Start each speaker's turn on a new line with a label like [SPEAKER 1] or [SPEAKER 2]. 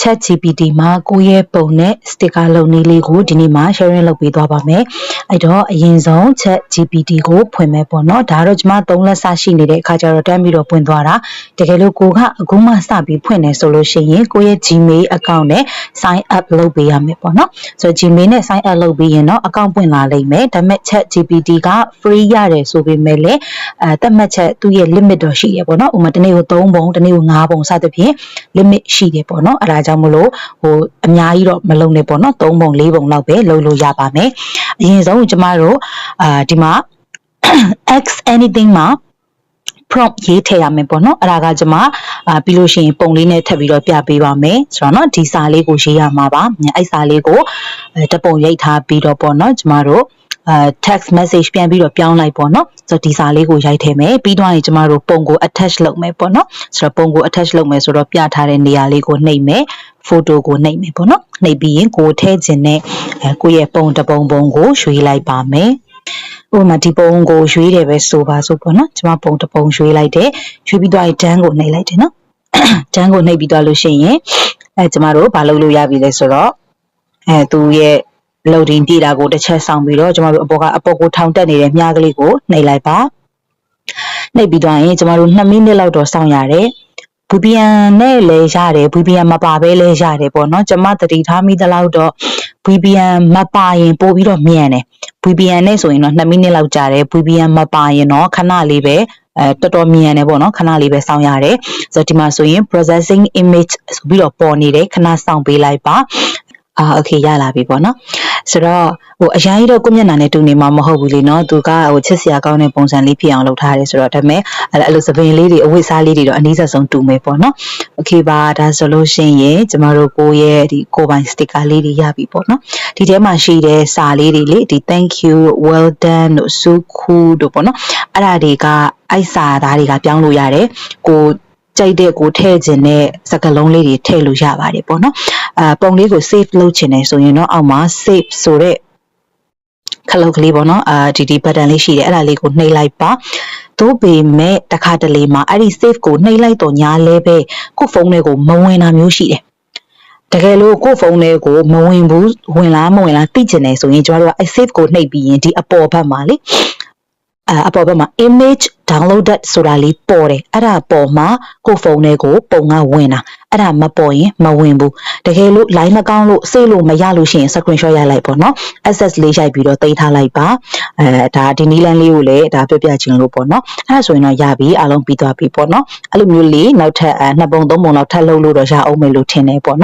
[SPEAKER 1] Chat GPT မှာကိုယ့်ရဲ့ပုံနဲ့ sticker လုပ်နည်းလေးကိုဒီနေ့မှာ sharing လုပ်ပေးသွားပါမယ်အဲ့တော့အရင်ဆုံး Chat GPT ကိုဖွင့်မယ်ပေါ့နော်ဒါတော့ကျွန်မ3လက်စရှိနေတဲ့အခါကျတော့တန်းပြီးတော့ဖွင့်သွားတာတကယ်လို့ကိုကအခုမှစပြီးဖွင့်နေဆိုလို့ရှိရင်ကိုယ့်ရဲ့ Gmail account နဲ့ sign up လုပ်ပေးရမယ်ပေါ့နော်ဆိုတော့ Gmail နဲ့ sign up လုပ်ပြီးရင်တော့ account ပွင့်လာလိမ့်မယ်ဒါပေမဲ့ Chat GPT က free ရတယ်ဆိုပေမဲ့လည်းအဲသတ်မှတ်ချက်သူ့ရဲ့ limit တော့ရှိရပေါ့နော်ဥပမာတစ်နေ့ကို3ပုံတစ်နေ့ကို5ပုံစသဖြင့် limit ရှိတယ်ပေါ့နော်အဲ့ဒါကြောင့်မလို့ဟိုအများကြီးတော့မလုံနဲ့ပေါ့နော်၃ပုံ၄ပုံလောက်ပဲလုံလို့ရပါမယ်အရင်ဆုံးကျမတို့အာဒီမှာ x anything မှာ prompt ရေးထည့်ရမယ်ပေါ့နော်အဲ့ဒါကကျမအာပြီးလို့ရှိရင်ပုံလေးနဲ့ထပ်ပြီးတော့ပြပေးပါမယ်ဆိုတော့နော်ဒီစာလေးကိုရေးရမှာပါအဲ့စာလေးကိုတပုံရိုက်ထားပြီးတော့ပေါ့နော်ကျမတို့ text message ပြန်ပြီးတော့ပြောင်းလိုက်ပေါ့နော်ဆိုတော့ဒီစာလေးကိုရိုက်ထည့်မယ်ပြီးတော့ရင်ကျမတို့ပုံကို attach လုပ်မယ်ပေါ့နော်ဆိုတော့ပုံကို attach လုပ်မယ်ဆိုတော့ပြထားတဲ့နေရာလေးကိုနှိပ်မယ် photo ကိုနှိပ်မယ်ပေါ့နော်နှိပ်ပြီးရင်ကိုထည့်ခြင်းနဲ့အဲကိုယ့်ရဲ့ပုံတစ်ပုံပုံကိုရွေးလိုက်ပါမယ်ဥပမာဒီပုံကိုရွေးတယ်ပဲဆိုပါစို့ပေါ့နော်ကျွန်မပုံတစ်ပုံရွေးလိုက်တယ်ရွေးပြီးတော့တန်းကိုနှိပ်လိုက်တယ်နော်တန်းကိုနှိပ်ပြီးတော့လို့ရှိရင်အဲကျွန်မတို့ဘာလုပ်လို့ရပြီလဲဆိုတော့အဲသူရဲ့ loading ပြတာကိုတစ်ချက်ဆောင်ပြီးတော့ကျွန်တော်တို့အပေါ်ကအပေါ်ကိုထောင်တက်နေတဲ့မြားကလေးကိုနှိပ်လိုက်ပါနှိပ်ပြီးတော့ရင်ကျွန်တော်တို့2မိနစ်လောက်တော့စောင့်ရတယ် VPN နဲ့လည်းရတယ် VPN မပါဘဲလည်းရတယ်ပေါ့နော်ကျွန်မတတိထားမိသလောက်တော့ VPN မပါရင်ပို့ပြီးတော့မြန်တယ် VPN နဲ့ဆိုရင်တော့2မိနစ်လောက်ကြာတယ် VPN မပါရင်တော့ခဏလေးပဲအဲတော်တော်မြန်တယ်ပေါ့နော်ခဏလေးပဲစောင့်ရတယ်ဆိုတော့ဒီမှာဆိုရင် processing image ဆိုပြီးတော့ပေါ်နေတယ်ခဏစောင့်ပေးလိုက်ပါအာโอเคရလာပြီပေါ့နော် ဆိုတော့ဟိုအရင်ကြီးတော့ကိုမျက်နှာနဲ့တူနေမှာမဟုတ်ဘူးလေနော်သူကဟိုချစ်စရာကောင်းတဲ့ပုံစံလေးဖြစ်အောင်လုပ်ထားတယ်ဆိုတော့ဒါပေမဲ့အဲ့လိုသပင်လေးတွေအဝတ်စားလေးတွေတော့အနည်းဆက်ဆုံးတူမယ်ပေါ့နော်โอเคပါဒါဆိုလို့ရှိရင်ကျမတို့ကိုရဲ့ဒီကိုပိုင် sticker လေးတွေရပြီပေါ့နော်ဒီထဲမှာရှိတဲ့စာလေးတွေလေဒီ thank you well done တို့ so cool တို့ပေါ့နော်အဲ့ဒါတွေကအိုက်စာသားတွေကပြောင်းလို့ရတယ်ကို ကြိုက်တဲ့ကိုထည့်ခြင်းနဲ့စကလုံးလေးတွေထည့်လို့ရပါတယ်ပေါ့နော်အာပုံလေးကို save လုပ်ချင်တယ်ဆိုရင်တော့အောက်မှာ save ဆိုတဲ့ခလုတ်ကလေးပေါ့နော်အာဒီဒီ button လေးရှိတယ်အဲ့ဒါလေးကိုနှိပ်လိုက်ပါသို့ပေမဲ့တစ်ခါတလေမှာအဲ့ဒီ save ကိုနှိပ်လိုက်တော့ညာလဲပဲကိုယ့်ဖုန်းထဲကိုမဝင်တာမျိုးရှိတယ်တကယ်လို့ကိုယ့်ဖုန်းထဲကိုမဝင်ဘူးဝင်လားမဝင်လားသိချင်တယ်ဆိုရင်ကျမတို့ကအဲ save ကိုနှိပ်ပြီးရင်ဒီအပေါ်ဘက်မှာလေ အအပေါ်ဘက်မှာ image downloaded ဆိုတာလေးပေါ်တယ်အဲ့ဒါပေါ်မှာကိုယ့်ဖုန်းထဲကိုပုံကဝင်တာအဲ့ဒါမပေါ်ရင်မဝင်ဘူးတကယ်လို့ line မကောင်းလို့စေးလို့မရလို့ရှိရင် screenshot ရလိုက်ပေါ့နော် access လေးရိုက်ပြီးတော့တိတ်ထားလိုက်ပါအဲဒါဒီနီလန်းလေးကိုလည်းဒါပြပြချင်းလို့ပေါ့နော်အဲ့ဒါဆိုရင်တော့ရပြီအားလုံးပြီးသွားပြီပေါ့နော်အဲ့လိုမျိုးလေးနောက်ထပ်အဲနှစ်ပုံသုံးပုံလောက်ထပ်လုပ်လို့တော့ရအောင်မယ်လို့ထင်တယ်ပေါ့နော်